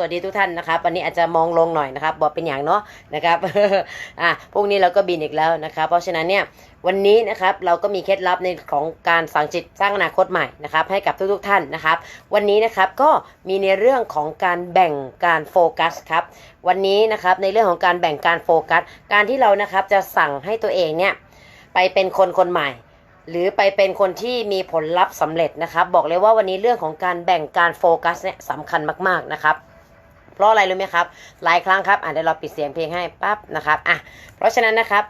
สวัสดีทุกท่านนะครับวันนี้อาจจะมองลงหน่อยนะครับบอกเป็นอย่างเนาะนะครับอะพรุ่งนี้เราก็บินอีกแล้วนะครับ เพราะฉะนั้นเนี่ยวันนี้นะครับเราก็มีเคล็ดลับในของการสั่งจิตสร้างอนาคตใหม่นะครับให้กับทุกๆทท่านนะครับ วันนี้นะครับก็มีในเรื่องของการแบ่งการโฟกัสครับวันนี้นะครับในเรื่องของการแบ่งการโฟกัส การที่เรานะครับจะสั่งให้ตัวเองเนี่ยไปเป็นคนคนใหม่หรือไปเป็นคนที่มีผลลัพธ์สำเร็จนะครับ บอกเลยว่าวันนี้เรื่องของการแบ่งการโฟกัสเนี่ยสำคัญมาก ๆ นะครับ เพราะอะไรรู้ไหมครับ หลายครั้งครับอะเดี๋ยวเราปิดเสียงเพลงให้ปั๊บนะครับอะเพราะฉะนั้นนะครับ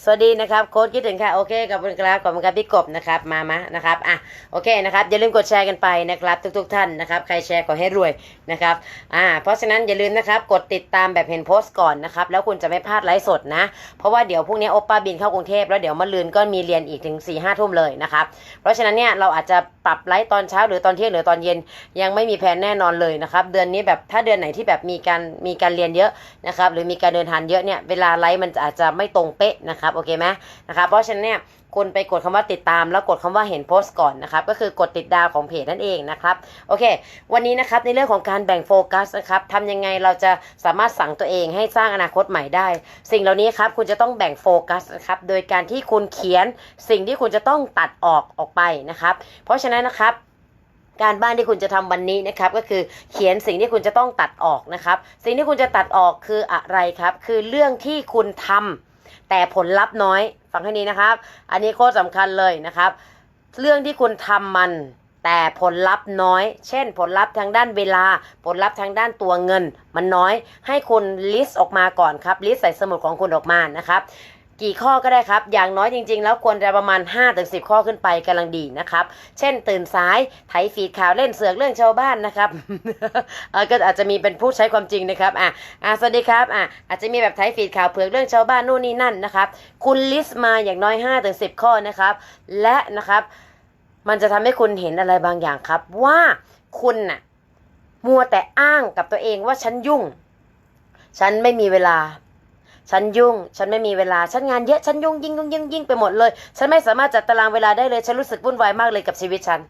สวัสดีนะครับโค้ดคิดถึงค่ะโอเคขอบคุณครับขอบคุณครับพี่กบนะครับมามานะครับอะโอเคนะครับอย่าลืมกดแชร์กันไปนะครับ ทุก ๆ ท่านนะครับใครแชร์ขอให้รวยนะครับอ่าเพราะฉะนั้นอย่าลืมนะครับกดติดตามแบบเห็นโพสต์ก่อนนะครับแล้วคุณจะไม่พลาดไลฟ์สดนะ เพราะว่าเดี๋ยวพรุ่งนี้โอปป้าบินเข้ากรุงเทพแล้วเดี๋ยวมะลืนก็มีเรียนอีกถึง4ี่ห้าทุ่มเลยนะครับเพราะฉะนั้นเนี่ยเราอาจจะปรับไลฟ์ตอนเช้าหรือตอนเที่ยงหรือตอนเย็นยังไม่มีแผนแน่นอนเลยนะครับเดือนนี้แบบถ้าเดือนไหนที่แบบมีการมีการเรียนเยอะนะครับหรือมีการเดินทางเยอะเนี่ยเวลาไลฟ์มันอาจจะไม่ตรงเป๊ะนะครับครับโอเคไหมนะครับเพราะฉะนั้นเนี่ยคุณไปกดคำว่าติดตามแล้วกดคำว่าเห็นโพสต์ก่อนนะครับก็คือกดติดดาวของเพจนั่นเองนะครับโอเค วันนี้นะครับในเรื่องของการแบ่งโฟกัสนะครับทำยังไงเราจะสามารถสั่งตัวเองให้สร้างอนาคตใหม่ได้ สิ่งเหล่านี้ครับคุณจะต้องแบ่งโฟกัสนะครับโดยการที่คุณเขียนสิ่งที่คุณจะต้องตัดออกออกไปนะครับเพราะฉะนั้นนะครับการบ้านที่คุณจะทำวันนี้นะครับก็คือเขียนสิ่งที่คุณจะต้องตัดออกนะครับ สิ่งที่คุณจะตัดออกคืออะไรครับ คือเรื่องที่คุณทำ แต่ผลลัพธ์น้อย ฟังให้ดีนะครับ อันนี้โคตรสำคัญเลยนะครับ เรื่องที่คุณทำมันแต่ผลลัพธ์น้อย เช่น ผลลัพธ์ทางด้านเวลา ผลลัพธ์ทางด้านตัวเงิน มันน้อย ให้คุณลิสต์ออกมาก่อนครับ ลิสต์ใส่สมุดของคุณออกมานะครับ กี่ข้อก็ได้ครับ อย่างน้อยจริงๆ แล้วควรจะประมาณ 5-10 ข้อขึ้นไปกำลังดีนะครับ เช่นตื่นสายไถฟีดข่าวเล่นเสือกเรื่องชาวบ้านนะครับเออก็อาจจะมีเป็นผู้ใช้ความจริงนะครับอะอะสวัสดีครับอะอาจจะมีแบบไถฟีดข่าวเผือกเรื่องชาวบ้านนู่นนี่นั่นนะครับ คุณลิสต์มาอย่างน้อย 5-10 ข้อนะครับ และนะครับมันจะทำให้คุณเห็นอะไรบางอย่างครับ ว่าคุณน่ะมัวแต่อ้างกับตัวเองว่าฉันยุ่ง ฉันไม่มีเวลา ฉันยุ่ง ฉันไม่มีเวลา ฉันงานเยอะ ฉันยุ่งยิ่งยุ่งยิ่งยิ่งไปหมดเลย ฉันไม่สามารถจัดตารางเวลาได้เลย ฉันรู้สึกวุ่นวายมากเลยกับชีวิตฉัน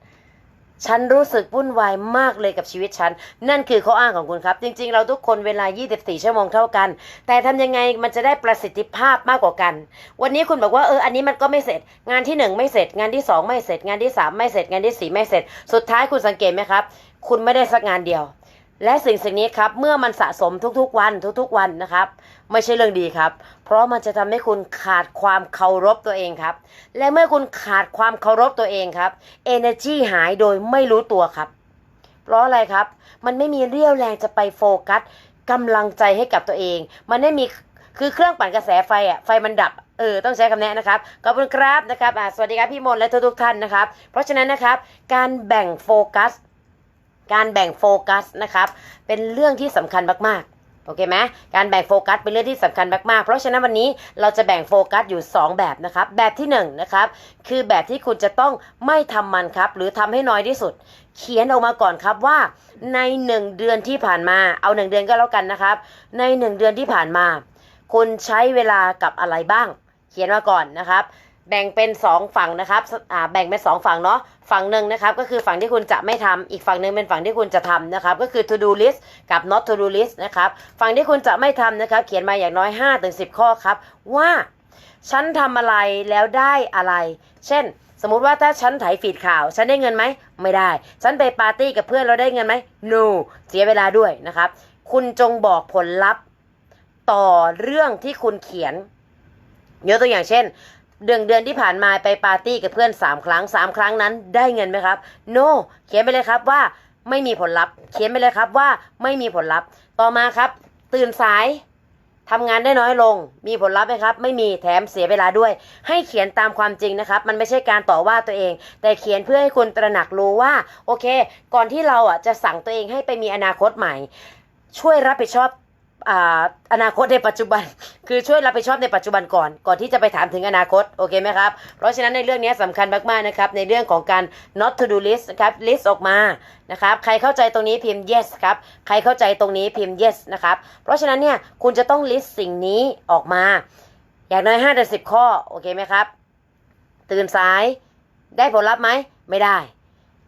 ฉันรู้สึกวุ่นวายมากเลยกับชีวิตฉัน นั่นคือข้ออ้างของคุณครับ จริง ๆ เราทุกคนเวลา 24 ชั่วโมงเท่ากัน แต่ทำยังไงมันจะได้ประสิทธิภาพมากกว่ากัน วันนี้คุณบอกว่าเออ อันนี้มันก็ไม่เสร็จ งานที่หนึ่งไม่เสร็จ งานที่สองไม่เสร็จ งานที่สามไม่เสร็จ งานที่สี่ไม่เสร็จ สุดท้ายคุณสังเกตไหมครับ คุณไม่ได้สักงานเดียว และสิ่งสิ่งนี้ครับเมื่อมันสะสมทุกๆวันทุกๆวันนะครับ ไม่ใช่เรื่องดีครับ เพราะมันจะทำให้คุณขาดความเคารพตัวเองครับ และเมื่อคุณขาดความเคารพตัวเองครับ energy หายโดยไม่รู้ตัวครับ เพราะอะไรครับ มันไม่มีเรี่ยวแรงจะไปโฟกัสกำลังใจให้กับตัวเอง มันไม่มีคือเครื่องปั่นกระแสไฟอะไฟมันดับเออต้องใช้คำแนะนะครับขอบคุณครับนะครับสวัสดีครับพี่มนและทุกๆท่านนะครับ เพราะฉะนั้นนะครับการแบ่งโฟกัส การแบ่งโฟกัสนะครับ เป็นเรื่องที่สำคัญมากๆ โอเคไหมการแบ่งโฟกัสเป็นเรื่องที่สำคัญมากๆ เพราะฉะนั้นวันนี้เราจะแบ่งโฟกัสอยู่ 2 แบบนะครับ แบบที่1นงนะครับ คือแบบที่คุณจะต้องไม่ทำมันครับ หรือทำให้น้อยที่สุด เขียนออกมาก่อนครับว่า ใน 1 เดือนที่ผ่านมา เอา 1 เดือนก็แล้วกันนะครับ ใน 1 เดือนที่ผ่านมา คุณใช้เวลากับอะไรบ้าง เขียนมาก่อนนะครับ แบ่งเป็น 2 ฝั่งนะครับอ่าแบ่งเป็น 2 ฝั่งเนาะ ฝั่งหนึ่งนะครับ ก็คือฝั่งที่คุณจะไม่ทำอีกฝั่งหนึ่งเป็นฝั่งที่คุณจะทำนะครับ ก็คือ to do list กับ not to do list นะครับ ฝั่งที่คุณจะไม่ทำนะครับ เขียนมาอย่างน้อย5ถึง10 ข้อครับ ว่าฉันทำอะไรแล้วได้อะไร เช่น สมมุติว่าถ้าฉันไถฟีดข่าว ฉันได้เงินไหม ไม่ได้ ฉันไปปาร์ตี้กับเพื่อนเราได้เงินไหม no เสียเวลาด้วยนะครับ คุณจงบอกผลลัพธ์ต่อเรื่องที่คุณเขียนยกตัวอย่างเช่น เดือนเดือนที่ผ่านมาไปปาร์ตี้กับเพื่อน 3 ครั้ง 3 ครั้งนั้นได้เงินไหมครับ no เขียนไปเลยครับว่าไม่มีผลลัพธ์ เขียนไปเลยครับว่าไม่มีผลลัพธ์ ต่อมาครับ ตื่นสายทำงานได้น้อยลง มีผลลัพธ์ไหมครับ ไม่มี แถมเสียเวลาด้วย ให้เขียนตามความจริงนะครับ มันไม่ใช่การต่อว่าตัวเอง แต่เขียนเพื่อให้คุณตระหนักรู้ว่า โอเค ก่อนที่เราอะจะสั่งตัวเองให้ไปมีอนาคตใหม่ ช่วยรับผิดชอบ อนาคตในปัจจุบัน คือช่วยรับผิดชอบในปัจจุบันก่อน ก่อนที่จะไปถามถึงอนาคต โอเคไหมครับ เพราะฉะนั้นในเรื่องนี้สำคัญมากๆนะครับ ในเรื่องของการ not to do list นะครับ list ออกมานะครับ ใครเข้าใจตรงนี้พิมพ์ yes ครับ ใครเข้าใจตรงนี้พิมพ์ yes นะครับ เพราะฉะนั้นเนี่ยคุณจะต้อง list สิ่งนี้ออกมา อย่างน้อย5ถึง10ข้อ โอเคไหมครับ ตื่นสาย ได้ผลลัพธ์ไหม ไม่ได้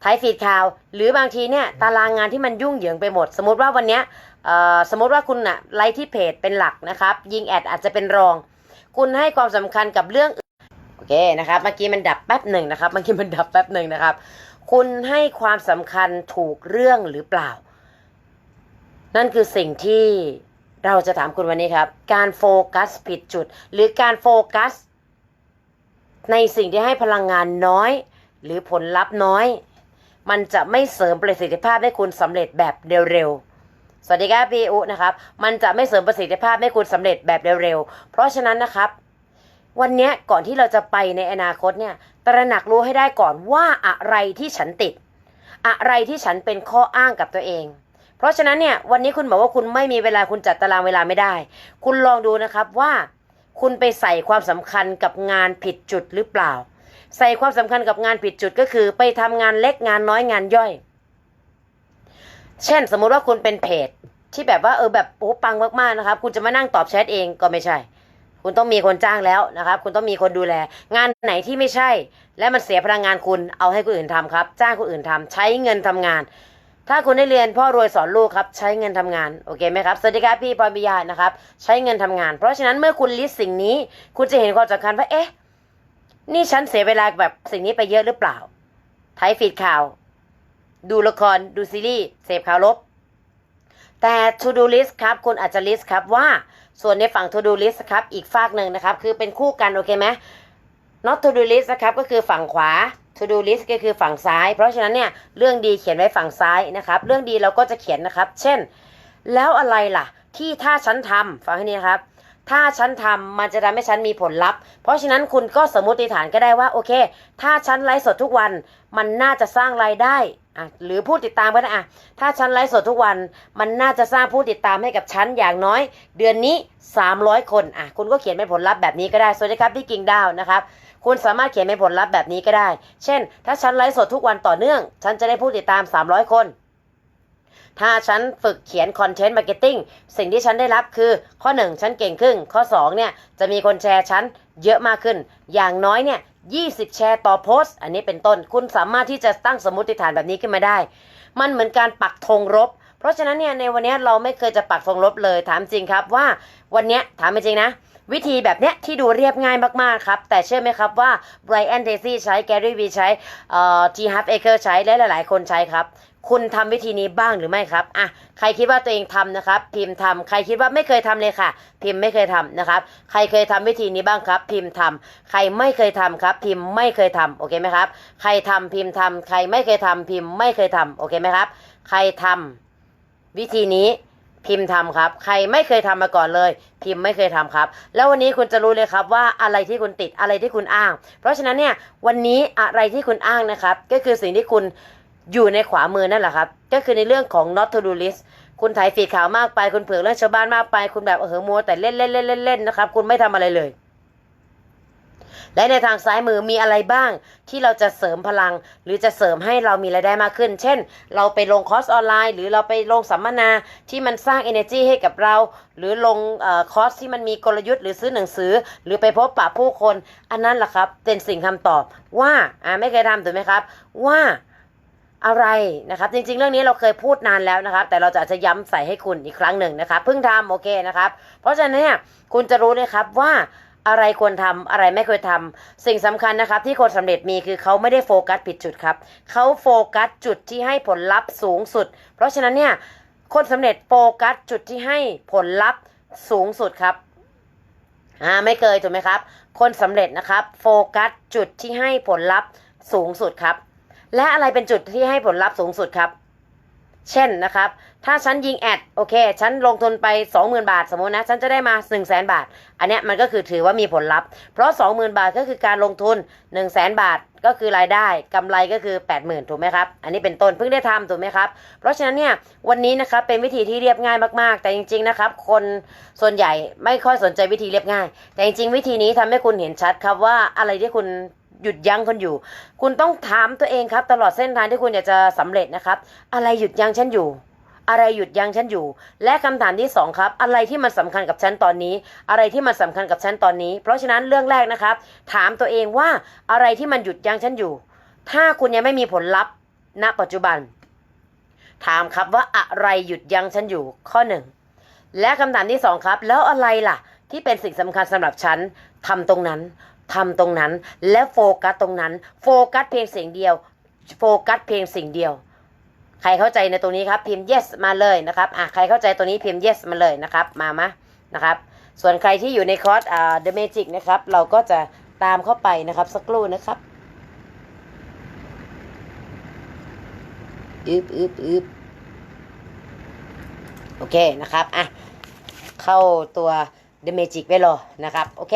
ถ่ายฟีดข่าว หรือบางทีเนี่ยตารางงานที่มันยุ่งเหยิงไปหมด สมมติว่าวันเนี้ยสมมติว่าคุณอะไลฟ์ที่เพจเป็นหลักนะครับ ยิงแอดอาจจะเป็นรอง คุณให้ความสำคัญกับเรื่องโอเคนะครับเมื่อกี้มันดับแป๊บหนึ่งนะครับเมื่อกี้มันดับแป๊บหนึ่งนะครับ คุณให้ความสำคัญถูกเรื่องหรือเปล่า นั่นคือสิ่งที่เราจะถามคุณวันนี้ครับ การโฟกัสผิดจุด หรือการโฟกัส ในสิ่งที่ให้พลังงานน้อย หรือผลลัพธ์น้อย มันจะไม่เสริมประสิทธิภาพให้คุณสำเร็จแบบเร็วๆ สวัสดีครับพี่อุนะครับ มันจะไม่เสริมประสิทธิภาพให้คุณสำเร็จแบบเร็วๆ เพราะฉะนั้นนะครับ วันนี้ก่อนที่เราจะไปในอนาคตเนี่ย ตระหนักรู้ให้ได้ก่อนว่าอะไรที่ฉันติด อะไรที่ฉันเป็นข้ออ้างกับตัวเอง เพราะฉะนั้นเนี่ยวันนี้คุณบอกว่าคุณไม่มีเวลาคุณจัดตารางเวลาไม่ได้ คุณลองดูนะครับว่า คุณไปใส่ความสำคัญกับงานผิดจุดหรือเปล่า ใส่ความสำคัญกับงานผิดจุดก็คือไปทำงานเล็กงานน้อยงานย่อย เช่น สมมุติว่าคุณเป็นเพจที่แบบว่าเออแบบโอ้ปังมากๆนะครับ คุณจะมานั่งตอบแชทเองก็ไม่ใช่ คุณต้องมีคนจ้างแล้วนะครับ คุณต้องมีคนดูแล งานไหนที่ไม่ใช่ และมันเสียพลังงานคุณเอาให้คนอื่นทำครับ จ้างคนอื่นทำใช้เงินทำงาน ถ้าคุณได้เรียนพ่อรวยสอนลูกครับ ใช้เงินทำงานโอเคไหมครับสวัสดีครับพี่พรบิยานะครับ ใช้เงินทำงาน เพราะฉะนั้นเมื่อคุณลิสต์สิ่งนี้ คุณจะเห็นความสำคัญว่าเอ๊ะ นี่ฉันเสียเวลาแบบสิ่งนี้ไปเยอะหรือเปล่าไทยฟีดข่าว ดูละคร ดูซีรีส์เสพข่าวลบ แต่ to do list ครับคุณอาจจะ list ครับว่าส่วนในฝั่ง to do list ครับอีกฝากหนึ่งนะครับ คือเป็นคู่กันโอเคไหม not to do list นะครับก็คือฝั่งขวา to do list ก็คือฝั่งซ้าย เพราะฉะนั้นเนี่ยเรื่องดีเขียนไว้ฝั่งซ้ายนะครับ เรื่องดีเราก็จะเขียนนะครับ เช่น แล้วอะไรล่ะ ที่ถ้าฉันทำฟังให้ดีนะครับ ถ้าฉันทำมันจะทำให้ฉันมีผลลัพธ์ เพราะฉะนั้นคุณก็สมมติฐานก็ได้ว่าโอเค ถ้าฉันไลฟ์สดทุกวัน มันน่าจะสร้างรายได้อะหรือผู้ติดตามก็ได้อะถ้าฉันไลฟ์สดทุกวัน มันน่าจะสร้างผู้ติดตามให้กับฉันอย่างน้อย เดือนนี้ 300 คนอะคุณก็เขียนเป็นผลลัพธ์แบบนี้ก็ได้สวัสดีครับพี่กิ่งดาวนะครับคุณสามารถเขียนเป็นผลลัพธ์แบบนี้ก็ได้ เช่น ถ้าฉันไลฟ์สดทุกวันต่อเนื่อง ฉันจะได้ผู้ติดตาม 300 คน ถ้าฉันฝึกเขียนคอนเทนต์มาร์เก็ตติ้งสิ่งที่ฉันได้รับคือข้อ 1 ฉันเก่งขึ้น ข้อ 2 เนี่ย จะมีคนแชร์ฉันเยอะมากขึ้น อย่างน้อยเนี่ย 20 แชร์ต่อโพสต์ อันนี้เป็นต้นคุณสามารถที่จะตั้งสมมติฐานแบบนี้ขึ้นมาได้ มันเหมือนการปักธงรบ เพราะฉะนั้นเนี่ยในวันนี้เราไม่เคยจะปักธงรบเลยถามจริงครับว่าวันนี้ถามจริงนะวิธีแบบเนี้ยที่ดูเรียบง่ายมากๆครับ แต่เชื่อไหมครับว่าไบรอันเดซี่ใช้แกรี่วีใช้เอ่อจีฮับเอเกอร์ใช้และหลายๆ คนใช้ครับ คุณทำวิธีนี้บ้างหรือไม่ครับอะใครคิดว่าตัวเองทำนะครับ พิมพ์ทำใครคิดว่าไม่เคยทำเลยค่ะ พิมพ์ไม่เคยทำนะครับ ใครเคยทำวิธีนี้บ้างครับ พิมพ์ทำใครไม่เคยทำครับ พิมพ์ไม่เคยทำโอเคไหมครับ ใครทำพิมพ์ทำใครไม่เคยทำพิมพ์ไม่เคยทำโอเคไหมครับ ใครทำวิธีนี้พิมพ์ทำครับ ใครไม่เคยทำมาก่อนเลย พิมพ์ไม่เคยทำครับ แล้ววันนี้คุณจะรู้เลยครับว่าอะไรที่คุณติดอะไรที่คุณอ้าง เพราะฉะนั้นเนี่ยวันนี้อะไรที่คุณอ้างนะครับ ก็คือสิ่งที่คุณ อยู่ในขวามือนั่นแหละครับ ก็คือในเรื่องของ not to do list คุณถ่ายฟีดข่าวมากไป คุณเผือกเรื่องชาวบ้านมากไป คุณแบบเออมัวแต่เล่นเล่นเล่นเล่นเล่นนะครับ คุณไม่ทำอะไรเลย และในทางซ้ายมือมีอะไรบ้าง ที่เราจะเสริมพลัง หรือจะเสริมให้เรามีรายได้มากขึ้น เช่น เราไปลงคอร์สออนไลน์ หรือเราไปลงสัมมนาที่มันสร้าง energy ให้กับเรา หรือลงอคอร์สที่มันมีกลยุทธ์หรือซื้อหนังสือ หรือไปพบปะผู้คน อันนั้นแหละครับ เป็นสิ่งคำตอบว่าอ่าไม่เคยทำถูกไหมครับ ว่า อะไรนะครับ จริง ๆ เรื่องนี้เราเคยพูดนานแล้วนะครับ แต่เราจะอาจจะย้ำใส่ให้คุณอีกครั้งหนึ่งนะครับเพิ่งทำโอเคนะครับ เพราะฉะนั้นเนี่ยคุณจะรู้เลยครับว่าอะไรควรทำอะไรไม่ควรทำสิ่งสำคัญนะครับ ที่คนสำเร็จมีคือเขาไม่ได้โฟกัสผิดจุดครับเขาโฟกัสจุดที่ให้ผลลัพธ์สูงสุด เพราะฉะนั้นเนี่ยคนสำเร็จโฟกัสจุดที่ให้ผลลัพธ์สูงสุดครับอ่าไม่เคยถูกไหมครับ คนสำเร็จนะครับ โฟกัสจุดที่ให้ผลลัพธ์สูงสุดครับ และอะไรเป็นจุดที่ให้ผลลัพธ์สูงสุดครับ เช่นนะครับ ถ้าฉันยิงแอดโอเค ฉันลงทุนไป 20,000 บาท สมมตินะ ฉันจะได้มา 1 0 0 0 0แบาท อันเนี้ยมันก็คือถือว่ามีผลลัพธ์ เพราะ 20,000 บาทก็คือการลงทุน 1 0 0 0 0แบาทก็คือรายได้กำไรก็คือ 80,000 ถูกไหมครับ อันนี้เป็นต้นเพิ่งได้ทำถูกไหมครับ เพราะฉะนั้นเนี่ยวันนี้นะครับเป็นวิธีที่เรียบง่ายมากๆ แต่จริงๆนะครับคนส่วนใหญ่ไม่ค่อยสนใจวิธีเรียบง่าย แต่จริงๆ วิธีนี้ทำให้คุณเห็นชัดครับว่าอะไรที่คุณ หยุดยั้งคนอยู่ คุณต้องถามตัวเองครับ ตลอดเส้นทางที่คุณอยากจะสำเร็จนะครับ อะไรหยุดยั้งฉันอยู่ อะไรหยุดยั้งฉันอยู่ และคำถามที่สองครับ อะไรที่มันสำคัญกับฉันตอนนี้ อะไรที่มันสำคัญกับฉันตอนนี้ เพราะฉะนั้นเรื่องแรกนะครับ ถามตัวเองว่าอะไรที่มันหยุดยั้งฉันอยู่ ถ้าคุณยังไม่มีผลลัพธ์ ณ ปัจจุบัน ถามครับว่าอะไรหยุดยั้งฉันอยู่ ข้อหนึ่งและคำถามที่สองครับ แล้วอะไรล่ะ ที่เป็นสิ่งสำคัญสำหรับฉันทำตรงนั้น ทำตรงนั้นและโฟกัสตรงนั้น โฟกัสเพียงสิ่งเดียว โฟกัสเพียงสิ่งเดียว ใครเข้าใจในตรงนี้ครับพิมพ์ yes มาเลยนะครับอะใครเข้าใจตัวนี้พิมพ์ yes มาเลยนะครับ มามะนะครับ ส่วนใครที่อยู่ในคอร์สอ่า The Magic นะครับ เราก็จะตามเข้าไปนะครับ สักครู่นะครับอึบอึบอึบโอเคนะครับอะเข้าตัว The Magic ไปเลยนะครับโอเค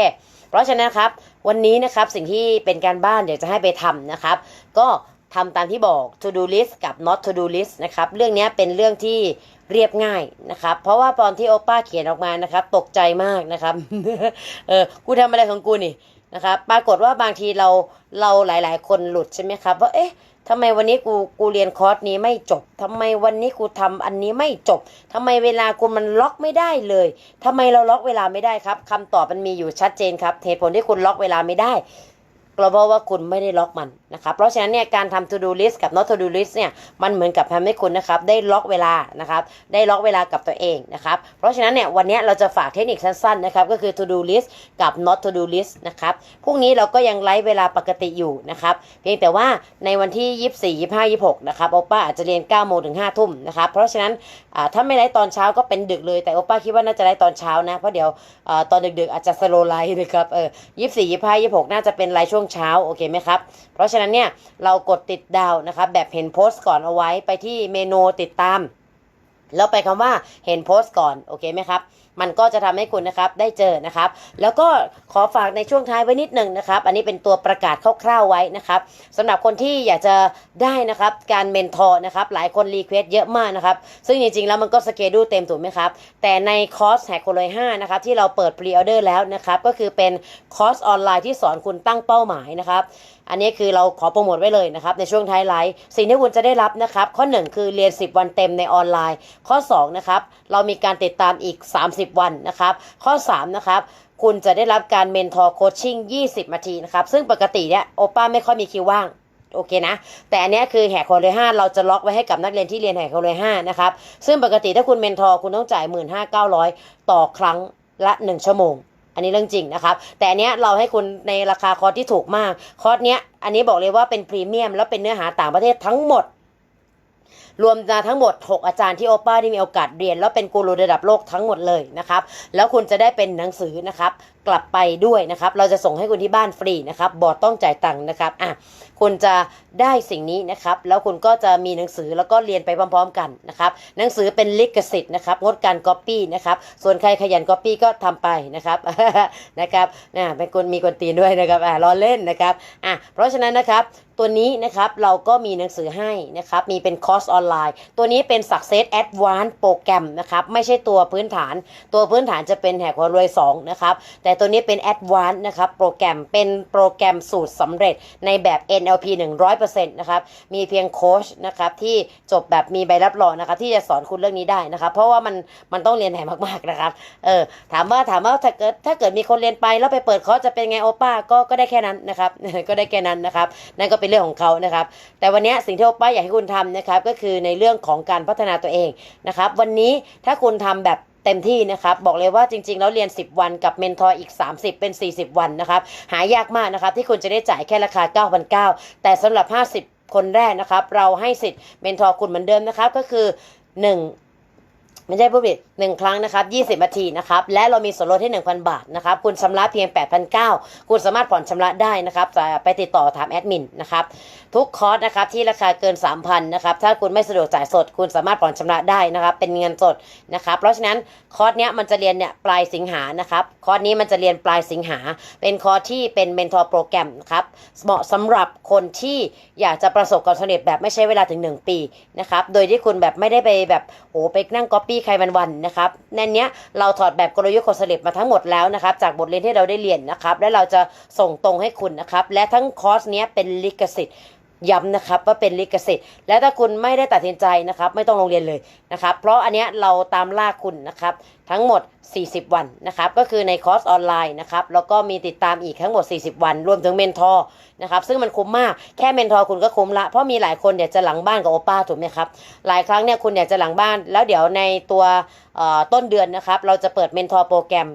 เพราะฉะนั้นครับวันนี้นะครับสิ่งที่เป็นการบ้านเดี๋ยวจะให้ไปทำนะครับ ก็ทำตามที่บอก to do list กับ not to do list นะครับเรื่องนี้เป็นเรื่องที่เรียบง่ายนะครับ เพราะว่าตอนที่โอป้าเขียนออกมานะครับ ตกใจมากนะครับเออกูทำอะไรของกูนี่นะครับปรากฏว่าบางทีเราเราหลาย ๆ คนหลุดใช่ไหมครับว่าเอ๊ะ ทำไมวันนี้กูกูเรียนคอร์สนี้ไม่จบทำไมวันนี้กูทำอันนี้ไม่จบทำไมเวลากูมันล็อกไม่ได้เลยทำไมเราล็อกเวลาไม่ได้ครับคำตอบมันมีอยู่ชัดเจนครับเหตุผลที่คุณล็อกเวลาไม่ได้ เพราะว่าคุณไม่ได้ล็อกมันนะครับเพราะฉะนั้นเนี่ยการทำ to do list กับ not to do list เนี่ยมันเหมือนกับทำให้คุณนะครับได้ล็อกเวลานะครับได้ล็อกเวลากับตัวเองนะครับเพราะฉะนั้นเนี่ยวันนี้เราจะฝากเทคนิคสั้นๆนะครับก็คือ to do list กับ not to do list นะครับพรุ่งนี้เราก็ยังไลฟ์เวลาปกติอยู่นะครับเพียงแต่ว่าในวันที่ 24 25 26นะครับโอป้าอาจจะเรียน9โมงถึง5ทุ่มนะครับเพราะฉะนั้นถ้าไม่ไลฟ์ตอนเช้าก็เป็นดึกเลยแต่โอป้าคิดว่าน่าจะไลฟ์ตอนเช้านะเพราะเดี๋ยวอตอนดึกๆอาจจะสโลไลฟ์นะครับเออ24 25 26 น่าจะเป็นไลฟ์ช่วงเช้าโอเคไหมครับ เพราะฉะนั้นเนี่ยเรากดติดดาวนะครับแบบเห็นโพสต์ก่อนเอาไว้ไปที่เมนูติดตาม แล้วไปคำว่าเห็นโพสต์ก่อนโอเคไหมครับ มันก็จะทำให้คุณนะครับได้เจอนะครับ แล้วก็ขอฝากในช่วงท้ายไว้นิดหนึ่งนะครับ อันนี้เป็นตัวประกาศคร่าวๆไว้นะครับสำหรับคนที่อยากจะได้นะครับการเมนทอร์นะครับหลายคนรีเควสเยอะมากนะครับ ซึ่งจริงๆแล้วมันก็สเกดูเต็มถูกไหมครับ แต่ในคอร์สแฮกโคเลย5นะครับที่เราเปิดพรีออเดอร์แล้วนะครับก็คือเป็นคอร์สออนไลน์ที่สอนคุณตั้งเป้าหมายนะครับ อันนี้คือเราขอโปรโมทไว้เลยนะครับในช่วงท้ายไลฟ์สิ่งที่คุณจะได้รับนะครับ ข้อ 1 คือเรียน 10 วันเต็มในออนไลน์ ข้อ2นะครับเรามีการติดตามอีก 30 วันนะครับ ข้อ3นะครับคุณจะได้รับการเมนทอร์โคชชิ่ง 20 นาทีนะครับ ซึ่งปกติเนี่ยโอป้าไม่ค่อยมีคิวว่างโอเคนะ แต่อันนี้คือแหกโคเลย5เราจะล็อกไว้ให้กับนักเรียนที่เรียนแหกโคเลย5นะครับ ซึ่งปกติถ้าคุณเมนทอร์คุณต้องจ่าย 15,900 ต่อครั้งละ 1 ชั่วโมง อันนี้เรื่องจริงนะครับ แต่อันเนี้ยเราให้คุณในราคาคอร์สที่ถูกมาก คอร์สเนี้ยอันนี้บอกเลยว่าเป็นพรีเมียมแล้วเป็นเนื้อหาต่างประเทศทั้งหมด รวมมาทั้งหมด 6 อาจารย์ที่โอป้าได้มีโอกาสเรียน แล้วเป็นกูรูระดับโลกทั้งหมดเลยนะครับ แล้วคุณจะได้เป็นหนังสือนะครับ กลับไปด้วยนะครับ เราจะส่งให้คุณที่บ้านฟรีนะครับบอร์ดต้องจ่ายตังค์นะครับอะคุณจะได้สิ่งนี้นะครับ แล้วคุณก็จะมีหนังสือแล้วก็เรียนไปพร้อม ๆ กันนะครับ หนังสือเป็นลิขสิทธิ์นะครับ งดการก๊อปปี้นะครับ ส่วนใครขยันก๊อปปี้ก็ทำไปนะครับนะครับนะเป็นคนมีคนตีนด้วยนะครับอะรอเล่นนะครับอะเพราะฉะนั้นนะครับตัวนี้นะครับเราก็มีหนังสือให้นะครับ มีเป็นคอร์สออนไลน์ ตัวนี้เป็น Success Advanced โปรแกรมนะครับ ไม่ใช่ตัวพื้นฐาน ตัวพื้นฐานจะเป็นแหกหัวรวย2นะครับ แต่ตัวนี้เป็น Advanced นะครับโปรแกรมเป็นโปรแกรมสูตรสำเร็จในแบบ NLP 100%นะครับมีเพียงโค้ชนะครับที่จบแบบมีใบรับรองนะครับที่จะสอนคุณเรื่องนี้ได้นะครับ เพราะว่ามันมันต้องเรียนแหนมากๆนะครับเออถามว่าถามว่าถ้าเกิดถ้าเกิดมีคนเรียนไปแล้วไปเปิดคอร์สจะเป็นไงโอป้าก็ก็ได้แค่นั้นนะครับก็ได้แค่นั้นนะครับนั่นก็เป็นเรื่องของเขานะครับ แต่วันนี้สิ่งที่โอป้าอยากให้คุณทำนะครับก็คือในเรื่องของการพัฒนาตัวเองนะครับ วันนี้ถ้าคุณทำแบบ เต็มที่นะครับ บอกเลยว่าจริง ๆ แล้วเรียน 10 วันกับเมนทอร์อีก 30 เป็น 40 วันนะครับ หายากมากนะครับ ที่คุณจะได้จ่ายแค่ราคา 9,900 แต่สำหรับ 50 คนแรกนะครับ เราให้สิทธิ์เมนทอร์คุณเหมือนเดิมนะครับ ก็คือ 1 ไม่ใช่ผู้ผิด หนึ่งครั้งนะครับ 20นาทีนะครับ และเรามีส่วนลดให้ 1,000 บาทนะครับ คุณชำระเพียง 8,900 คุณสามารถผ่อนชำระได้นะครับ ไปติดต่อถามแอดมินนะครับ ทุกคอร์สนะครับที่ราคาเกิน 3,000นะครับ ถ้าคุณไม่สะดวกจ่ายสด คุณสามารถผ่อนชำระได้นะครับ เป็นเงินสดนะครับ เพราะฉะนั้นคอร์สเนี้ยมันจะเรียนเนี่ยปลายสิงหานะครับ คอร์สนี้มันจะเรียนปลายสิงหา เป็นคอร์สที่เป็นเมนทอร์โปรแกรมครับ เหมาะสำหรับคนที่อยากจะประสบความสำเร็จแบบไม่ใช้เวลาถึง 1 ปีนะครับ โดยที่คุณแบบไม่ได้ไปแบบโอ้ไปนั่งก๊อปปี้ใครวันๆนะครับในเนี้ยเราถอดแบบกลยุทธ์คนสำเร็จมาทั้งหมดแล้วนะครับ จากบทเรียนที่เราได้เรียนนะครับ และเราจะส่งตรงให้คุณนะครับ และทั้งคอร์สเนี้ยเป็นลิขสิทธิ์ ย้ำนะครับว่าเป็นลิขสิทธิ์และถ้าคุณไม่ได้ตัดสินใจนะครับไม่ต้องลงเรียนเลยนะครับเพราะอันเนี้ยเราตามล่าคุณนะครับทั้งหมด 40 วันนะครับก็คือในคอร์สออนไลน์นะครับแล้วก็มีติดตามอีกทั้งหมด 40 วัน รวมถึงเมนทอร์นะครับซึ่งมันคุ้มมากแค่เมนทอร์คุณก็คุ้มละเพราะมีหลายคนอยากจะหลังบ้านกับโอป้าถูกไหมครับหลายครั้งเนี่ยคุณอยากจะหลังบ้าน แล้วเดี๋ยวในตัวต้นเดือนนะครับเราจะเปิดเมนทอร์โปรแกรม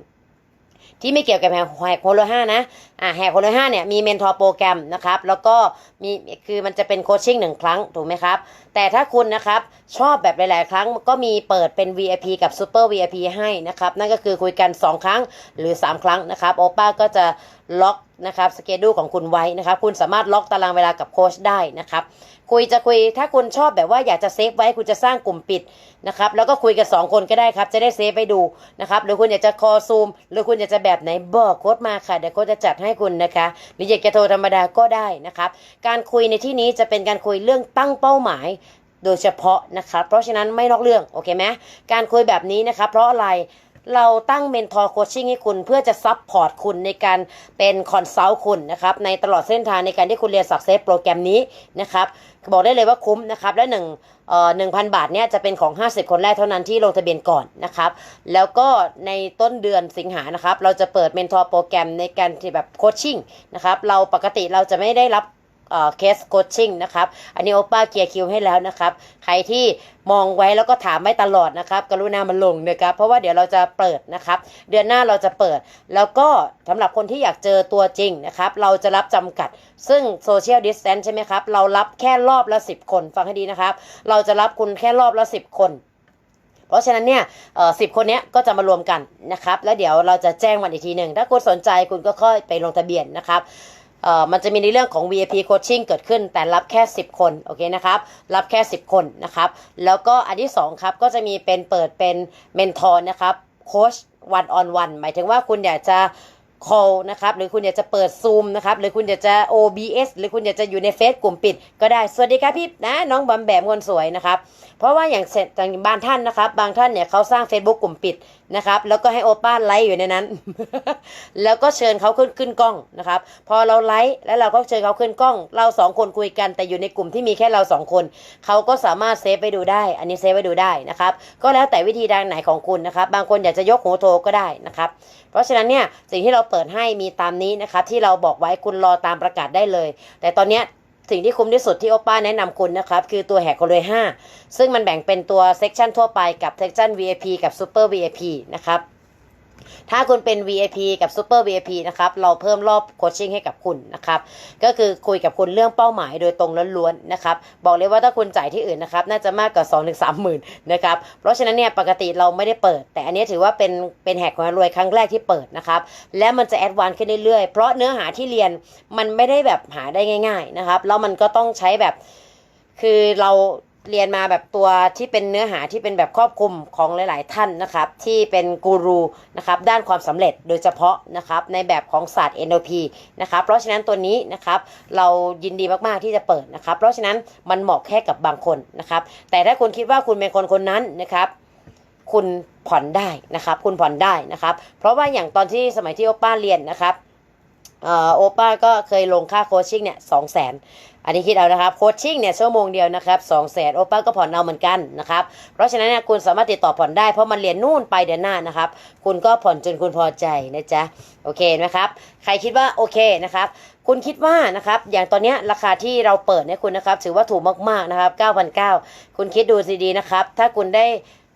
ที่ไม่เกี่ยวกับแหกโฮโลห้านะอ่าแหกโฮโลห้าเนี่ยมีเมนทอร์โปรแกรมนะครับแล้วก็มีคือมันจะเป็นโคชชิ่งหนึ่งครั้งถูกไหมครับ แต่ถ้าคุณนะครับชอบแบบหลาย ๆ ครั้งก็มีเปิดเป็น VIP กับ Super VIP ให้นะครับนั่นก็คือคุยกัน 2 ครั้งหรือ 3 ครั้งนะครับโอป้าก็จะล็อกนะครับสเกดูของคุณไว้นะครับคุณสามารถล็อกตารางเวลากับโค้ชได้นะครับ คุยจะคุยถ้าคุณชอบแบบว่าอยากจะเซฟไว้คุณจะสร้างกลุ่มปิดนะครับแล้วก็คุยกัน2คนก็ได้ครับ จะได้เซฟไปดูนะครับหรือคุณอยากจะคอซูม หรือคุณอยากจะแบบไหนบอกโค้ดมาค่ะเดี๋ยวโค้ดจะจัดให้คุณนะคะหรืออยากจะโทรธรรมดาก็ได้นะครับ การคุยในที่นี้จะเป็นการคุยเรื่องตั้งเป้าหมายโดยเฉพาะนะครับเพราะฉะนั้นไม่นอกเรื่องโอเคไหมการคุยแบบนี้นะครับเพราะอะไร เราตั้งเมนทอร์โคชชิ่งให้คุณเพื่อจะซับพอร์ตคุณในการเป็นคอนซัลท์คุณนะครับในตลอดเส้นทางในการที่คุณเรียนสักเซสโปรแกรมนี้นะครับบอกได้เลยว่าคุ้มนะครับและหนึ่งเอ่อหนึ่งพันบาทเนี่ยจะเป็นของ 50 คนแรกเท่านั้นที่ลงทะเบียนก่อนนะครับแล้วก็ในต้นเดือนสิงหานะครับเราจะเปิดเมนทอร์โปรแกรมในการที่แบบโคชชิ่งนะครับเราปกติเราจะไม่ได้รับ เคสโคชชิ่งนะครับ อันนี้โอป้าเกียร์คิวให้แล้วนะครับ ใครที่มองไว้แล้วก็ถามไม่ตลอดนะครับ กรุณามาลงนะครับ เพราะว่าเดี๋ยวเราจะเปิดนะครับ เดือนหน้าเราจะเปิด แล้วก็สำหรับคนที่อยากเจอตัวจริงนะครับ เราจะรับจำกัด ซึ่งโซเชียลดิสแ n นใช่ไหมครับ เรารับแค่รอบละ 10 คน ฟังให้ดีนะครับ เราจะรับคุณแค่รอบละ 10 คนเพราะฉะนั้นเนี่ยสิบคนนี้ก็จะมารวมกันนะครับ แล้วเดี๋ยวเราจะแจ้งวันอีกทีหนึ่ง ถ้าคุณสนใจคุณก็ค่อยไปลงทะเบียนนะครับ เอ่อมันจะมีในเรื่องของ VIP coaching เกิดขึ้น แต่รับแค่ 10 คนโอเคนะครับรับแค่ 10 คนนะครับแล้วก็อันที่2ครับก็จะมีเป็นเปิดเป็นเมนทอร์นะครับโค้ช one on one หมายถึงว่าคุณอยากจะ call นะครับหรือคุณอยากจะเปิด Zoom นะครับหรือคุณอยากจะ OBS หรือคุณอยากจะอยู่ในเฟซกลุ่มปิด ก็ได้สวัสดีครับพี่นะน้องบอมแบมคนสวยนะครับ เพราะว่าอย่างเสร็จอย่างบางท่านนะครับ บางท่านเนี่ยเขาสร้าง Facebook กลุ่มปิดนะครับ แล้วก็ให้โอป้าไลฟ์อยู่ในนั้น แล้วก็เชิญเขาขึ้นขึ้นกล้องนะครับ พอเราไลฟ์แล้วเราก็เชิญเขาขึ้นกล้อง เราสองคนคุยกันแต่อยู่ในกลุ่มที่มีแค่เราสองคน เขาก็สามารถเซฟไปดูได้ อันนี้เซฟไปดูได้นะครับ ก็แล้วแต่วิธีทางไหนของคุณนะครับ บางคนอยากจะยกหูโทรก็ได้นะครับ เพราะฉะนั้นเนี่ยสิ่งที่เราเปิดให้มีตามนี้นะครับที่เราบอกไว้คุณรอตามประกาศได้เลย แต่ตอนเนี้ย สิ่งที่คุ้มที่สุดที่โอป้าแนะนำคุณนะครับ คือตัวแหกคนเลย5ซึ่งมันแบ่งเป็นตัวเซกชันทั่วไปกับเซกชัน VIP กับ Super VIP นะครับ ถ้าคุณเป็น VIP กับ Super VIP นะครับ เราเพิ่มรอบโคชชิ่งให้กับคุณนะครับ ก็คือคุยกับคุณเรื่องเป้าหมายโดยตรงล้วนๆนะครับ บอกเลยว่าถ้าคุณจ่ายที่อื่นนะครับ น่าจะมากกว่า2-3ถึง3หมื่นนะครับ เพราะฉะนั้นเนี่ยปกติเราไม่ได้เปิด แต่อันนี้ถือว่าเป็นเป็นแหกของรวยครั้งแรกที่เปิดนะครับ และมันจะแอดวานซ์ขึ้นเรื่อยๆ เพราะเนื้อหาที่เรียนมันไม่ได้แบบหาได้ง่าย ๆนะครับ แล้วมันก็ต้องใช้แบบคือเรา เรียนมาแบบตัวที่เป็นเนื้อหาที่เป็นแบบครอบคลุมของหลาย ๆ ท่านนะครับ ที่เป็นกูรูนะครับด้านความสำเร็จโดยเฉพาะนะครับในแบบของศาสตร์ NLP นะครับเพราะฉะนั้นตัวนี้นะครับเรายินดีมาก ๆ ที่จะเปิดนะครับ เพราะฉะนั้นมันเหมาะแค่กับบางคนนะครับ แต่ถ้าคุณคิดว่าคุณเป็นคนคนนั้นนะครับคุณผ่อนได้นะครับ คุณผ่อนได้นะครับ เพราะว่าอย่างตอนที่สมัยที่โอป้าเรียนนะครับ โอป้าก็เคยลงค่าโคชชิ่งเนี่ยสองแสนอันนี้คิดเอานะครับโคชชิ่งเนี่ยชั่วโมงเดียวนะครับสองแสนโอป้าก็ผ่อนเอาเหมือนกันนะครับเพราะฉะนั้นเนี่ยคุณสามารถติดต่อผ่อนได้เพราะมันเรียนนู่นไปเดือนหน้านะครับ คุณก็ผ่อนจนคุณพอใจนะจ๊ะโอเคนะครับใครคิดว่าโอเคนะครับคุณคิดว่านะครับอย่างตอนนี้ราคาที่เราเปิดเนี่ยคุณนะครับถือว่าถูกมากๆนะครับ9,900 คุณคิดดูดีๆนะครับถ้าคุณได้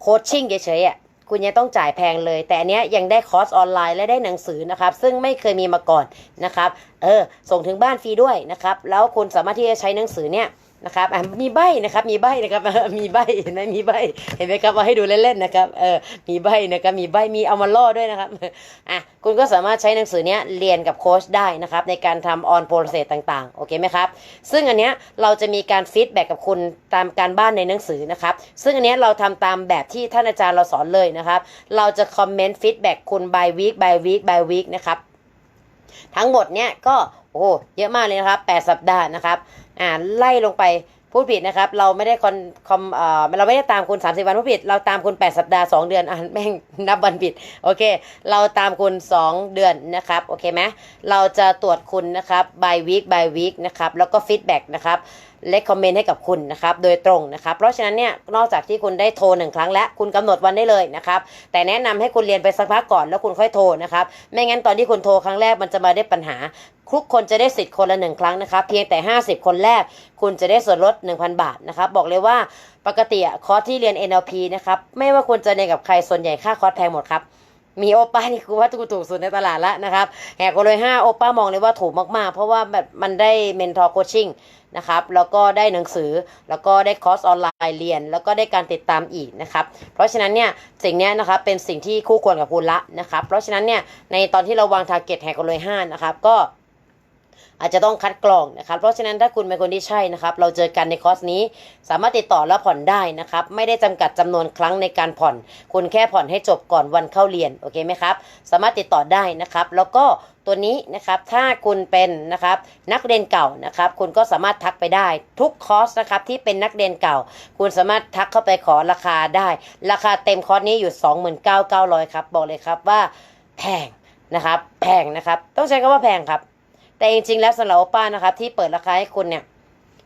โคชชิ่งเฉยๆอะ คุณยังต้องจ่ายแพงเลย แต่อันเนี้ยยังได้คอร์สออนไลน์และได้หนังสือนะครับ ซึ่งไม่เคยมีมาก่อนนะครับ เออ ส่งถึงบ้านฟรีด้วยนะครับ แล้วคุณสามารถที่จะใช้หนังสือเนี่ย นะครับอะมีใบนะครับ มีใบนะครับ มีใบเห็นไหมมีใบ เห็นไหมครับว่าให้ดูเล่นๆนะครับ เออ มีใบนะครับ มีใบ มีเอามาล่อด้วยนะครับ อะ คุณก็สามารถใช้หนังสือเนี้ยเรียนกับโค้ชได้นะครับ ในการทำออนโปรเซสต่างๆ โอเคไหมครับ ซึ่งอันเนี้ยเราจะมีการฟีดแบ็กกับคุณตามการบ้านในหนังสือนะครับ ซึ่งอันเนี้ยเราทำตามแบบที่ท่านอาจารย์เราสอนเลยนะครับ เราจะคอมเมนต์ฟีดแบ็กคุณ by week by week by week นะครับ ทั้งหมดเนี้ยก็ โอ้เยอะมากเลยนะครับ 8 สัปดาห์นะครับ อ่าไล่ลงไปพูดผิดนะครับ เราไม่ได้คอนคอมเอ่อเราไม่ได้ตามคุณ30 วันพูดผิด เราตามคุณ 8 สัปดาห์ 2 เดือนอะแม่งนับวันผิด โอเค เราตามคุณ 2 เดือนนะครับ โอเคไหมเราจะตรวจคุณนะครับ by week by week นะครับ แล้วก็ฟีดแบ็กนะครับเลคคอมเมนต์ให้กับคุณนะครับโดยตรงนะครับเพราะฉะนั้นเนี่ยนอกจากที่คุณได้โทรหนึ่งครั้งแล้วคุณกำหนดวันได้เลยนะครับแต่แนะนำให้คุณเรียนไปสักพักก่อนแล้วคุณค่อยโทรนะครับไม่งั้นตอนที่คุณโทรครั้งแรกมันจะมาได้ปัญหาทุกคนจะได้สิทธิ์คนละหนึ่งครั้งนะครับเพียงแต่ 50 คนแรก คุณจะได้ส่วนลด 1,000 บาทนะครับบอกเลยว่าปกติคอร์สที่เรียน NLP นะครับไม่ว่าคุณจะเรียนกับใครส่วนใหญ่ค่าคอร์สแพงหมดครับ มีโอป้านี่คือว่าถูกถูกสุดในตลาดละนะครับแหกไปเลย5โอป้ามองเลยว่าถูกมากๆ เพราะว่าแบบมันได้เมนทอร์โคชชิ่งนะครับแล้วก็ได้หนังสือแล้วก็ได้คอร์สออนไลน์เรียน แล้วก็ได้การติดตามอีกนะครับเพราะฉะนั้นเนี่ยสิ่งนี้นะครับเป็นสิ่งที่คู่ควรกับคุณละนะครับเพราะฉะนั้นเนี่ยในตอนที่เราวางทาร์เก็ตแหกไปเลย5นะครับก็ อาจจะต้องคัดกรองนะครับเพราะฉะนั้นถ้าคุณเป็นคนที่ใช่นะครับ เราเจอกันในคอร์สนี้ สามารถติดต่อและผ่อนได้นะครับ ไม่ได้จำกัดจำนวนครั้งในการผ่อน คุณแค่ผ่อนให้จบก่อนวันเข้าเรียนโอเคไหมครับ สามารถติดต่อได้นะครับ แล้วก็ตัวนี้นะครับถ้าคุณเป็นนะครับนักเรียนเก่านะครับ คุณก็สามารถทักไปได้ทุกคอร์สนะครับที่เป็นนักเรียนเก่า คุณสามารถทักเข้าไปขอราคาได้ ราคาเต็มคอร์สนี้อยู่ 29,900ครับบอกเลยครับว่าแพงนะครับแพงนะครับ ต้องใช้คำว่าแพงครับ แต่จริงๆแล้วสำหรับโอป้านะครับ ที่เปิดราคาให้คุณเนี่ย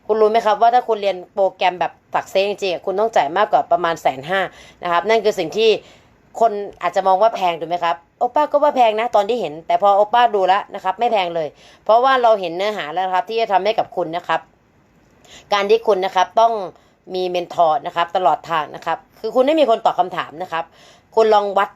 คุณรู้ไหมครับว่าถ้าคุณเรียนโปรแกรมแบบสักเซจริงๆคุณต้องจ่ายมากกว่าประมาณแสนห้านะครับ นั่นคือสิ่งที่คนอาจจะมองว่าแพงถูกไหมครับโอป้าก็ว่าแพงนะตอนที่เห็น แต่พอโอป้าดูแล้วนะครับ ไม่แพงเลย เพราะว่าเราเห็นเนื้อหาแล้วครับ ที่จะทำให้กับคุณนะครับ การที่คุณนะครับต้องมีเมนทอร์นะครับ ตลอดทางนะครับ คือคุณไม่มีคนตอบคำถามนะครับ คุณลองวัด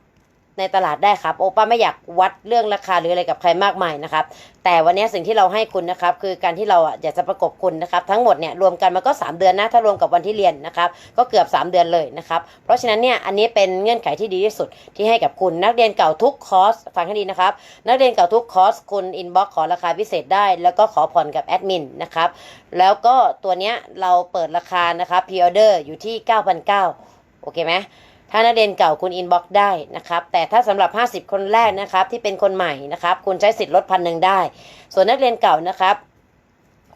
ในตลาดได้ครับ โอป้าไม่อยากวัดเรื่องราคาหรืออะไรกับใครมากมายนะครับ แต่วันนี้สิ่งที่เราให้คุณนะครับ คือการที่เราอะอยากจะประกบคุณนะครับ ทั้งหมดเนี่ยรวมกันมันก็ 3 เดือนนะถ้ารวมกับวันที่เรียนนะครับ ก็เกือบ 3 เดือนเลยนะครับ เพราะฉะนั้นเนี่ยอันนี้เป็นเงื่อนไขที่ดีที่สุดที่ให้กับคุณนักเรียนเก่าทุกคอร์สฟังให้ดีนะครับ นักเรียนเก่าทุกคอร์สคุณอินบ็อกขอราคาพิเศษได้ แล้วก็ขอผ่อนกับแอดมินนะครับแล้วก็ตัวเนี้ยเราเปิดราคานะครับพ r ออเดอร์อยู่ที่ 9,900โอเคไหม ถ้านักเรียนเก่าคุณอินบ็อกได้นะครับ แต่ถ้าสำหรับ 50 คนแรกนะครับ ที่เป็นคนใหม่นะครับ คุณใช้สิทธิ์ลดพันหนึ่งได้ ส่วนนักเรียนเก่านะครับ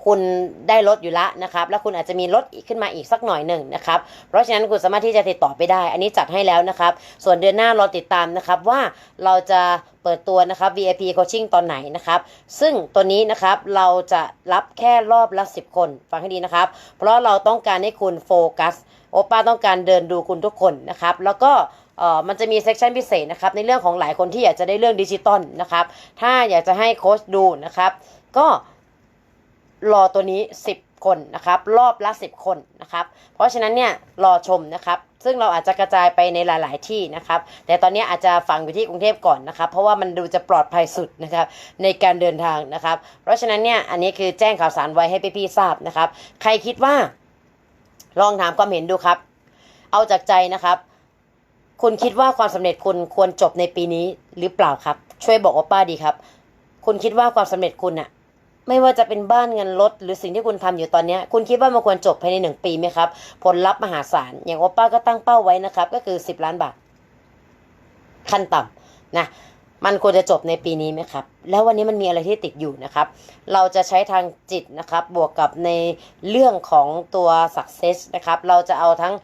คุณได้ลดอยู่ละนะครับ แล้วคุณอาจจะมีลดอีกขึ้นมาอีกสักหน่อยหนึ่งนะครับ เพราะฉะนั้นคุณสามารถที่จะติดต่อไปได้ อันนี้จัดให้แล้วนะครับ ส่วนเดือนหน้ารอติดตามนะครับว่าเราจะเปิดตัวนะครับ VIP coaching ตอนไหนนะครับ ซึ่งตัวนี้นะครับเราจะรับแค่รอบละ 10 คน ฟังให้ดีนะครับ เพราะเราต้องการให้คุณโฟกัส โอป้าต้องการเดินดูคุณทุกคนนะครับ แล้วก็มันจะมีเซสชันพิเศษนะครับ ในเรื่องของหลายคนที่อยากจะได้เรื่องดิจิตอลนะครับ ถ้าอยากจะให้โค้ชดูนะครับ ก็รอตัวนี้ 10 คนนะครับ รอบละ 10 คนนะครับ เพราะฉะนั้นเนี่ยรอชมนะครับ ซึ่งเราอาจจะกระจายไปในหลาย ๆ ที่นะครับ แต่ตอนนี้อาจจะฝังอยู่ที่กรุงเทพก่อนนะครับ เพราะว่ามันดูจะปลอดภัยสุดนะครับในการเดินทางนะครับ เพราะฉะนั้นเนี่ยอันนี้คือแจ้งข่าวสารไว้ให้พี่ๆทราบนะครับ ใครคิดว่า ลองถามความเห็นดูครับ เอาจากใจนะครับ คุณคิดว่าความสำเร็จคุณควรจบในปีนี้หรือเปล่าครับ ช่วยบอกว่าป้าดีครับ คุณคิดว่าความสำเร็จคุณอะไม่ว่าจะเป็นบ้านเงินรถหรือสิ่งที่คุณทำอยู่ตอนนี้คุณคิดว่ามันควรจบภายในหนึ่งปีไหมครับ ผลลัพธ์มหาศาล อย่างโอป้าก็ตั้งเป้าไว้นะครับ ก็คือ10ล้านบาท ขั้นต่ำนะ มันควรจะจบในปีนี้ไหมครับ แล้ววันนี้มันมีอะไรที่ติดอยู่นะครับ เราจะใช้ทางจิตนะครับ บวกกับในเรื่องของตัว success นะครับ เราจะเอาทั้ง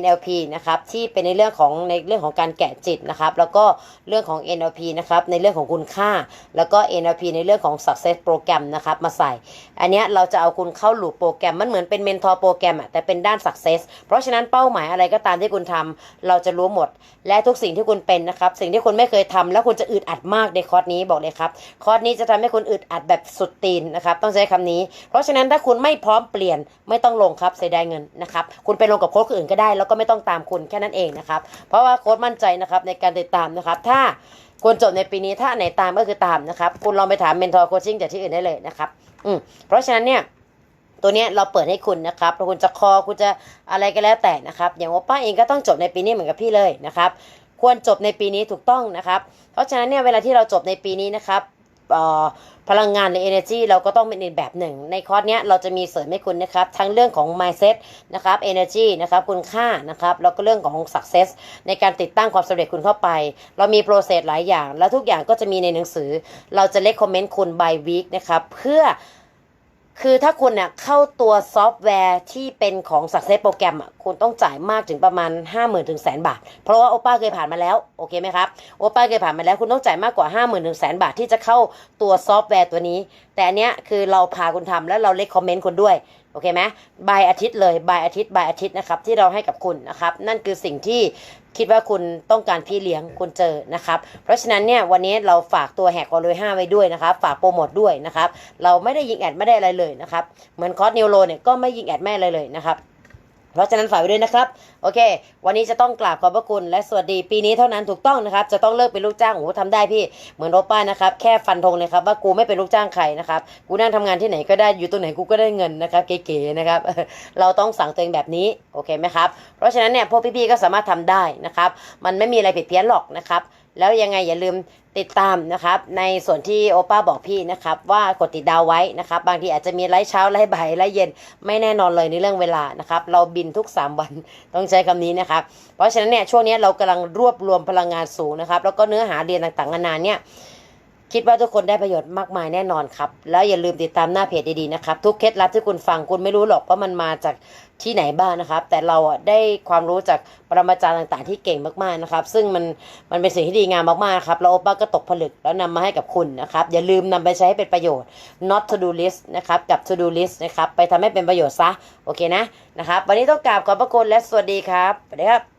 NLP นะครับที่เป็นในเรื่องของในเรื่องของการแกะจิตนะครับ แล้วก็เรื่องของ NLP นะครับในเรื่องของคุณค่า แล้วก็ NLP ในเรื่องของ success โปรแกรมนะครับมาใส่ อันนี้เราจะเอาคุณเข้าหลูปโปรแกรมมันเหมือนเป็นเมนทอร์โปรแกรมอะแต่เป็นด้าน success เพราะฉะนั้นเป้าหมายอะไรก็ตามที่คุณทำเราจะรู้หมด และทุกสิ่งที่คุณเป็นนะครับ สิ่งที่คุณไม่เคยทำแล้วคุณจะอึดอัดมากในคอร์สนี้บอกเลยครับคอร์สนี้จะทำให้คุณอึดอัดแบบสุดตีนนะครับต้องใช้คำนี้ เพราะฉะนั้นถ้าคุณไม่พร้อมเปลี่ยนไม่ต้องลงครับเสียดายเงินนะครับคุณไปลงกับโค้ชคนอื่นก็ได้แล้วก็ไม่ต้องตามคุณแค่นั้นเองนะครับ เพราะว่าโค้ชมั่นใจนะครับในการติดตามนะครับ ถ้าคุณจบในปีนี้ถ้าไหนตามก็คือตามนะครับ คุณลองไปถามเมนทอร์โคชชิ่งจากที่อื่นได้เลยนะครับอืมเพราะฉะนั้นเนี่ยตัวนี้เราเปิดให้คุณนะครับคุณจะคอคุณจะอะไรก็แล้วแต่นะครับ อย่างโอป้าเองก็ต้องจบในปีนี้เหมือนกับพี่เลยนะครับ ควรจบในปีนี้ถูกต้องนะครับ เพราะฉะนั้นเนี่ยเวลาที่เราจบในปีนี้นะครับ พลังงานใน energy เราก็ต้องเป็นอีกแบบหนึ่ง ในคอร์สเนี้ยเราจะมีเสริมให้คุณนะครับ ทั้งเรื่องของ mindset นะครับ energy นะครับคุณค่านะครับแล้วก็เรื่องของ success ในการติดตั้งความสำเร็จคุณเข้าไป เรามีโปรเซสหลายอย่าง แล้วทุกอย่างก็จะมีในหนังสือ เราจะเล c คอมเมนต์คุณ by week นะครับเพื่อ คือถ้าคุณเนี่ยเข้าตัวซอฟต์แวร์ที่เป็นของ Success โปรแกรมอะคุณต้องจ่ายมากถึงประมาณ 5 0,000ถึงแสนบาท เพราะว่าโอป้าเคยผ่านมาแล้ว โอเคไหมครับโอป้าเคยผ่านมาแล้วคุณต้องจ่ายมากกว่า 5 0,000ถึงแสนบาทที่จะเข้าตัวซอฟต์แวร์ตัวนี้ แต่อันเนี้ยคือเราพาคุณทำแล้วเราเล c คอมเมนต์คุณด้วยโอเคไหมบายอาทิตย์เลยบายอาทิตย์บายอาทิตย์นะครับที่เราให้กับคุณนะครับนั่นคือสิ่งที่ คิดว่าคุณต้องการพี่เลี้ยงคุณเจอนะครับ เพราะฉะนั้นเนี่ยวันนี้เราฝากตัวแหกกอลลูห้าไว้ด้วยนะครับ ฝากโปรโมทด้วยนะครับ เราไม่ได้ยิงแอดไม่ได้อะไรเลยนะครับ เหมือนคอร์สนิวโรเนี่ยก็ไม่ยิงแอดแม่อะไรเลยนะครับ เพราะฉะนั้นฝากไว้ด้วยนะครับ โอเค วันนี้จะต้องกราบขอบพระคุณและสวัสดีปีนี้เท่านั้นถูกต้องนะครับ จะต้องเลิกเป็นลูกจ้างโอ้ทำได้พี่เหมือนโรป้านะครับ แค่ฟันธงเลยครับว่ากูไม่เป็นลูกจ้างใครนะครับ กูนั่งทำงานที่ไหนก็ได้อยู่ตรงไหนกูก็ได้เงินนะครับเก๋ๆนะครับ เราต้องสั่งตัวเองแบบนี้โอเคไหมครับ เพราะฉะนั้นเนี่ยพวกพี่ๆก็สามารถทำได้นะครับ มันไม่มีอะไรผิดเพี้ยนหรอกนะครับ แล้วยังไงอย่าลืมติดตามนะครับ ในส่วนที่โอป้าบอกพี่นะครับ ว่ากดติดดาวไว้นะครับ บางทีอาจจะมีไลฟ์เช้าไลฟ์บ่ายไลฟ์เย็นไม่แน่นอนเลยในเรื่องเวลานะครับ เราบินทุก 3 วันต้องใช้คำนี้นะครับ เพราะฉะนั้นเนี่ยช่วงนี้เรากำลังรวบรวมพลังงานสูงนะครับ แล้วก็เนื้อหาเรียนต่างๆนานาเนี่ย คิดว่าทุกคนได้ประโยชน์มากมายแน่นอนครับ แล้วอย่าลืมติดตามหน้าเพจดีๆนะครับ ทุกเคล็ดลับที่คุณฟังคุณไม่รู้หรอกว่ามันมาจากที่ไหนบ้างนะครับ แต่เราได้ความรู้จากปรมาจารย์ต่างๆ ที่เก่งมากๆนะครับ ซึ่งมันมันเป็นสิ่งที่ดีงามมากๆครับแล้วโอป้าก็ตกผลึกแล้วนำมาให้กับคุณนะครับ อย่าลืมนำไปใช้ให้เป็นประโยชน์ not to do list นะครับกับ to do list นะครับไปทำให้เป็นประโยชน์ซะโอเคนะนะครับ วันนี้ต้องกราบขอบพระคุณและสวัสดีครับสวัสดีครับ